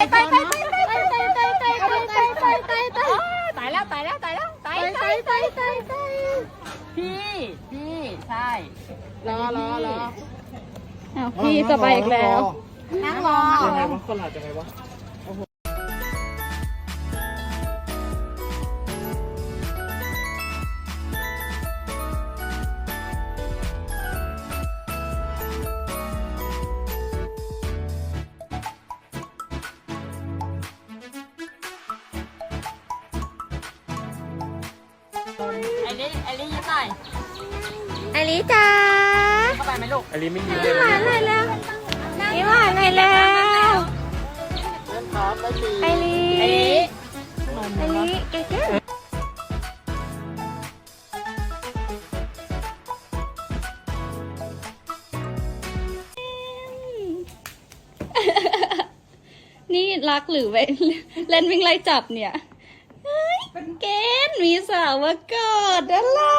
ตายตายตายตายตายตายตายตายตายตายตายตายตายแล้วตายแล้วตายแล้วตายตายตายตายตายพี่พี่ใช่รอรอรออ้าวพี่จะไปอีกแล้วนั่งรอยังไงวะคนหลาดยังไงวะ ลี่ไอ้ลี่ยิ้มหน่อยไอริจ้าเข้าไปไหมลูกไอรีไม่ยิ้มยิ้มหวานหน่อยแล้วยิ้มหวานหน่อยแล้วเล่นครับไม่ตีไอริไอ้ลี่ไอริเก๋นี่รักหรือเว้นเล่นวิ่งไล่จับเนี่ย เป็นเกณฑ์มีสาวมากอดนะเรา